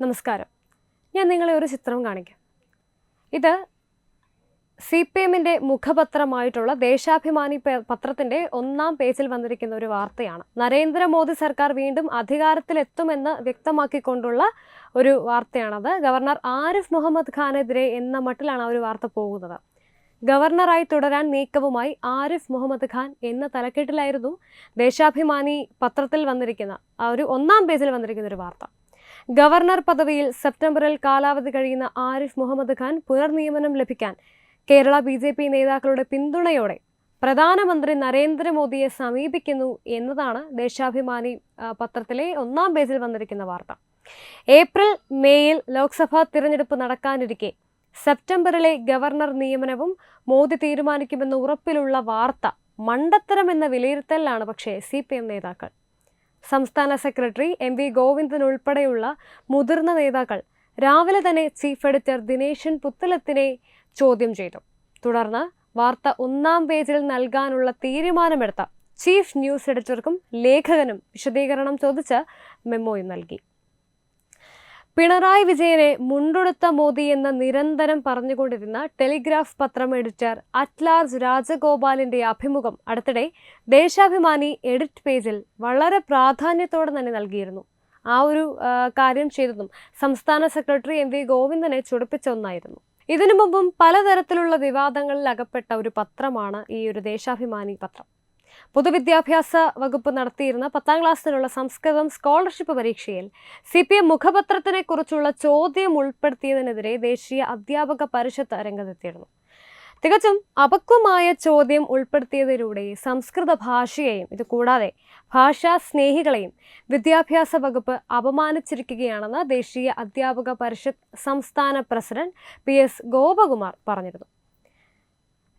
നമസ്കാരം. ഞാൻ നിങ്ങളെ ഒരു ചിത്രം കാണിക്കാം. ഇത് സി പി എമ്മിന്റെ മുഖപത്രമായിട്ടുള്ള ദേശാഭിമാനി പത്രത്തിന്റെ ഒന്നാം പേജിൽ വന്നിരിക്കുന്ന ഒരു വാർത്തയാണ്. നരേന്ദ്രമോദി സർക്കാർ വീണ്ടും അധികാരത്തിലെത്തുമെന്ന് വ്യക്തമാക്കിക്കൊണ്ടുള്ള ഒരു വാർത്തയാണത്. ഗവർണർ ആരിഫ് മുഹമ്മദ് ഖാനെതിരെ എന്ന മട്ടിലാണ് ആ ഒരു വാർത്ത പോകുന്നത്. ഗവർണറായി തുടരാൻ നീക്കവുമായി ആരിഫ് മുഹമ്മദ് ഖാൻ എന്ന തലക്കെട്ടിലായിരുന്നു ദേശാഭിമാനി പത്രത്തിൽ വന്നിരിക്കുന്ന ആ ഒരു ഒന്നാം പേജിൽ വന്നിരിക്കുന്ന ഒരു വാർത്ത. ഗവർണർ പദവിയിൽ സെപ്റ്റംബറിൽ കാലാവധി കഴിയുന്ന ആരിഫ് മുഹമ്മദ് ഖാൻ പുനർനിയമനം ലഭിക്കാൻ കേരള ബി ജെ പി നേതാക്കളുടെ പിന്തുണയോടെ പ്രധാനമന്ത്രി നരേന്ദ്രമോദിയെ സമീപിക്കുന്നു എന്നതാണ് ദേശാഭിമാനി പത്രത്തിലെ ഒന്നാം പേജിൽ വന്നിരിക്കുന്ന വാർത്ത. ഏപ്രിൽ മേയിൽ ലോക്സഭാ തിരഞ്ഞെടുപ്പ് നടക്കാനിരിക്കെ സെപ്റ്റംബറിലെ ഗവർണർ നിയമനവും മോദി തീരുമാനിക്കുമെന്ന ഉറപ്പിലുള്ള വാർത്ത മണ്ടത്തരം എന്ന വിലയിരുത്തലിലാണ് പക്ഷേ സി പി എം നേതാക്കൾ. സംസ്ഥാന സെക്രട്ടറി എം വി ഗോവിന്ദൻ ഉൾപ്പെടെയുള്ള മുതിർന്ന നേതാക്കൾ രാവിലെ തന്നെ ചീഫ് എഡിറ്റർ ദിനേശൻ പുത്തലത്തിനെ ചോദ്യം ചെയ്തു. തുടർന്ന് വാർത്ത ഒന്നാം പേജിൽ നൽകാനുള്ള തീരുമാനമെടുത്ത ചീഫ് ന്യൂസ് എഡിറ്റർക്കും ലേഖകനും വിശദീകരണം ചോദിച്ച് മെമ്മോയും നൽകി. പിണറായി വിജയനെ മുണ്ടുടുത്ത മോദി എന്ന് നിരന്തരം പറഞ്ഞുകൊണ്ടിരുന്ന ടെലിഗ്രാഫ് പത്രം എഡിറ്റർ അറ്റ്ലാർജ് രാജഗോപാലിന്റെ അഭിമുഖം അടുത്തിടെ ദേശാഭിമാനി എഡിറ്റ് പേജിൽ വളരെ പ്രാധാന്യത്തോടെ തന്നെ നൽകിയിരുന്നു. ആ ഒരു കാര്യം ചെയ്തതും സംസ്ഥാന സെക്രട്ടറി എം വി ഗോവിന്ദനെ ചുടിപ്പിച്ച ഒന്നായിരുന്നു. ഇതിനു മുമ്പും പലതരത്തിലുള്ള വിവാദങ്ങളിൽ അകപ്പെട്ട ഒരു പത്രമാണ് ഈ ഒരു ദേശാഭിമാനി പത്രം. പൊതുവിദ്യാഭ്യാസ വകുപ്പ് നടത്തിയിരുന്ന പത്താം ക്ലാസ്സിനുള്ള സംസ്കൃതം സ്കോളർഷിപ്പ് പരീക്ഷയിൽ സി പി എം മുഖപത്രത്തിനെ കുറിച്ചുള്ള ചോദ്യം ഉൾപ്പെടുത്തിയതിനെതിരെ ദേശീയ അധ്യാപക പരിഷത്ത് രംഗത്തെത്തിയിരുന്നു. തികച്ചും അപക്വമായ ചോദ്യം ഉൾപ്പെടുത്തിയതിലൂടെ സംസ്കൃത ഭാഷയെയും ഇത് കൂടാതെ ഭാഷാ സ്നേഹികളെയും വിദ്യാഭ്യാസ വകുപ്പ് അപമാനിച്ചിരിക്കുകയാണെന്ന് ദേശീയ അധ്യാപക പരിഷത്ത് സംസ്ഥാന പ്രസിഡന്റ് പി എസ് ഗോപകുമാർ പറഞ്ഞിരുന്നു.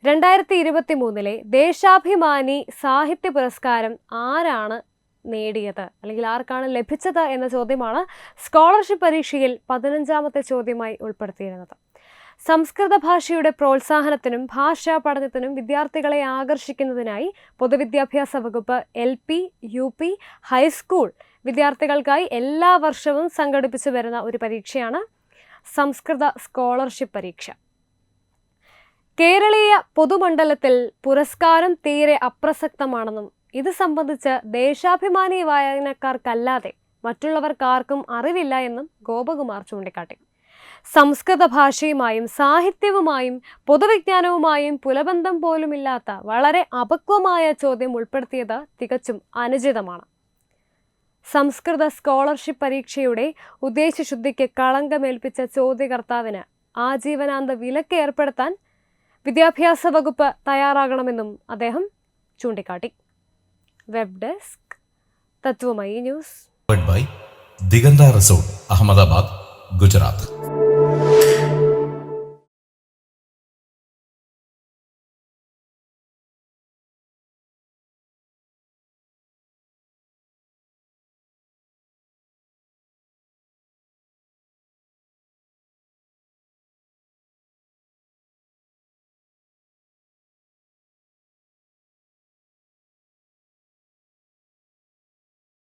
രണ്ടായിരത്തി ഇരുപത്തി മൂന്നിലെ ദേശാഭിമാനി സാഹിത്യ പുരസ്കാരം ആരാണ് നേടിയത്? അല്ലെങ്കിൽ ആർക്കാണ് ലഭിച്ചത് എന്ന ചോദ്യമാണ് സ്കോളർഷിപ്പ് പരീക്ഷയിൽ പതിനഞ്ചാമത്തെ ചോദ്യമായി ഉൾപ്പെടുത്തിയിരുന്നത്. സംസ്കൃത ഭാഷയുടെ പ്രോത്സാഹനത്തിനും ഭാഷാ പഠനത്തിനും വിദ്യാർത്ഥികളെ ആകർഷിക്കുന്നതിനായി പൊതുവിദ്യാഭ്യാസ വകുപ്പ് L P U P high school വിദ്യാർത്ഥികൾക്കായി എല്ലാ വർഷവും സംഘടിപ്പിച്ചു വരുന്ന ഒരു പരീക്ഷയാണ് സംസ്കൃത സ്കോളർഷിപ്പ് പരീക്ഷ. കേരളീയ പൊതുമണ്ഡലത്തിൽ പുരസ്കാരം തീരെ അപ്രസക്തമാണെന്നും ഇത് സംബന്ധിച്ച് ദേശാഭിമാനി വായനക്കാർക്കല്ലാതെ മറ്റുള്ളവർക്കാർക്കും അറിവില്ല എന്നും ഗോപകുമാർ ചൂണ്ടിക്കാട്ടി. സംസ്കൃത ഭാഷയുമായും സാഹിത്യവുമായും പൊതുവിജ്ഞാനവുമായും പുലബന്ധം പോലുമില്ലാത്ത വളരെ അപക്വമായ ചോദ്യം ഉൾപ്പെടുത്തിയത് തികച്ചും അനുചിതമാണ്. സംസ്കൃത സ്കോളർഷിപ്പ് പരീക്ഷയുടെ ഉദ്ദേശശുദ്ധിക്ക് കളങ്കമേൽപ്പിച്ച ചോദ്യകർത്താവിന് ആജീവനാന്ത വിലക്ക് ഏർപ്പെടുത്താൻ വിദ്യാഭ്യാസ വകുപ്പ് തയ്യാറാകണമെന്നും അദ്ദേഹം ചൂണ്ടിക്കാട്ടി web desk Tatwamayi news by Diganta resort Ahmedabad Gujarat.